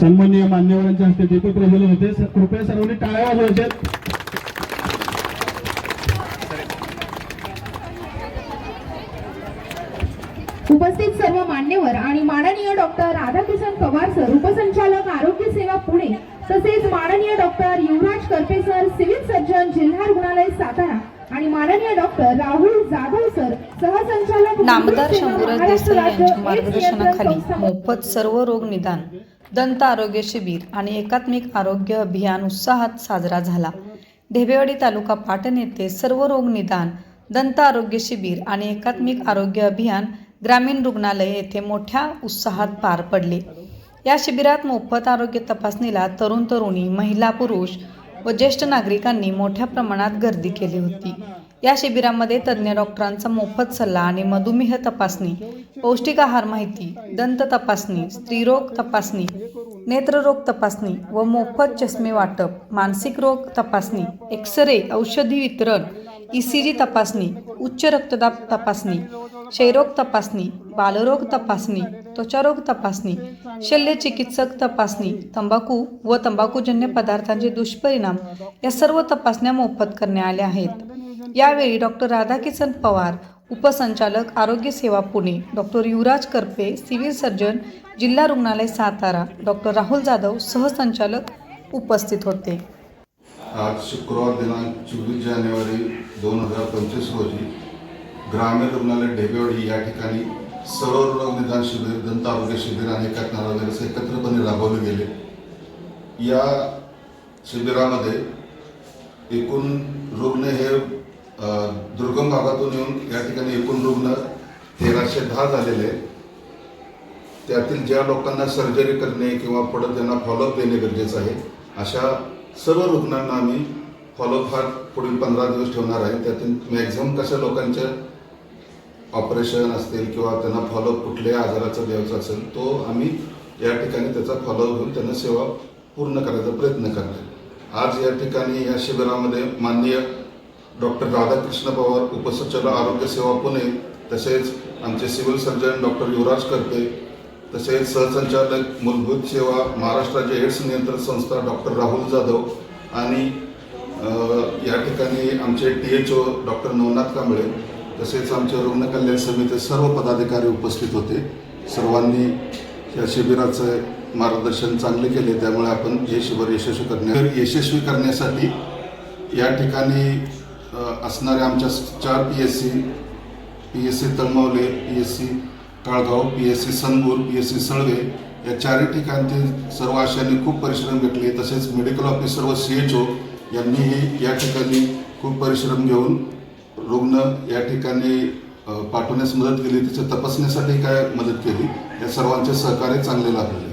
सन्माननीय मान्यवरांच्या हस्ते दीप प्रज्वलन होते. कृपया सर्वांनी टाळ्या वाजवायच्या. उपस्थित सर्व मान्यवर आणि माननीय डॉक्टर राधाकिशन पवार सर उपसंचालक आरोग्य सेवा पुणे तसेच माननीय doctor Yuvraj Karpe sir civil surgeon जिल्हा रुग्णालय सातारा आणि माननीय डॉक्टर राहुल जाधव सर नामदार शंभूराज देसाई यांच्या मार्गदर्शनाखाली मोफत सर्व रोग निदान दंत आरोग्य शिबिर आणि एकात्मिक आरोग्य अभियान उत्साहात साजरा झाला. ढेबेवाडी तालुका पाटण येथे सर्व रोग निदान दंत आरोग्य शिबिर आणि एकात्मिक आरोग्य अभियान ग्रामीण रुग्णालय येथे मोठ्या उत्साहात पार पडले. या शिबिरात मोफत आरोग्य तपासणीला तरुण तरुणी महिला पुरुष व ज्येष्ठ नागरिकांनी मोठ्या प्रमाणात गर्दी केली होती. या शिबिरामध्ये तज्ज्ञ डॉक्टरांचा मोफत सल्ला आणि मधुमेह तपासणी पौष्टिक आहार माहिती दंत तपासणी स्त्रीरोग तपासणी नेत्ररोग तपासणी व मोफत चष्मे वाटप मानसिक रोग तपासणी एक्स रे औषधी वितरण ई सी जी तपासणी उच्च रक्तदाब तपासणी क्षयरोग तपासणी बालरोग तपासणी त्वचारोग तपासणी शल्यचिकित्सक तपासणी तंबाखू व तंबाखूजन्य पदार्थांचे दुष्परिणाम या सर्व तपासण्या मोफत करण्यात आल्या आहेत. यावेळी डॉक्टर राधाकिसन पवार उपसंचालक आरोग्य सेवा Pune doctor Yuvraj Karpe civil surgeon जिल्हा रुग्णालय सातारा डॉक्टर राहुल जाधव सहसंचालक उपस्थित होते. आज शुक्रवार दिनांक चोवीस जानेवारी दोन हजार पंचवीस रोजी ग्रामीण रुग्णालय ढेबेवाडी या ठिकाणी सर्व रोग निदान शिबिर दंत आरोग्य शिबिर आणि एकात्म वगैरे एकत्रपणे राबवले गेले. या शिबिरामध्ये एकूण रुग्ण हे दुर्गम भागातून येऊन या ठिकाणी एकूण रुग्ण तेराशे दहा झालेले आहेत. त्यातील ज्या लोकांना सर्जरी करणे किंवा पुढे त्यांना फॉलोअप देणे गरजेचं आहे अशा सर्व रुग्णांना आम्ही फॉलोअप हा पुढील पंधरा दिवस ठेवणार आहे. त्यातील मॅक्झिमम कशा लोकांच्या ऑपरेशन असतील किंवा त्यांना फॉलोअप कुठल्याही आजाराचा द्यायचा असेल तो आम्ही या ठिकाणी त्याचा फॉलोअप घेऊन त्यांना सेवा पूर्ण करायचा प्रयत्न करणार आज या ठिकाणी या शिबिरामध्ये माननीय डॉक्टर राधाकृष्ण पवार उपसंचालक आरोग्य सेवा पुणे तसेच आमचे सिव्हिल सर्जन डॉक्टर युवराज करते तसेच सहसंचालक मूलभूत सेवा महाराष्ट्र राज्य एड्स नियंत्रण संस्था डॉक्टर राहुल जाधव आणि या ठिकाणी आमचे T H O doctor Navnath Kamble तसेच आमचे रुग्ण कल्याण समिती सर्व पदाधिकारी उपस्थित होते. सर्वांनी या शिबिराचं मार्गदर्शन चांगले केले त्यामुळे आपण हे शिबिर यशस्वी करण्या यशस्वी करण्यासाठी या ठिकाणी असणाऱ्या आमच्या चार P S C P S C Talmavale P S C Kalgaon P S C Sangur P S C Salve या चारही ठिकाणचे सर्व आशांनी खूप परिश्रम घेतले. तसेच मेडिकल ऑफिसर व सी एच ओ यांनीही या ठिकाणी खूप परिश्रम घेऊन रुग्ण या ठिकाणी पाठवण्यास मदत केली. त्याच्या तपासण्यासाठी काय मदत केली? या सर्वांचे सहकार्य चांगले लाभले.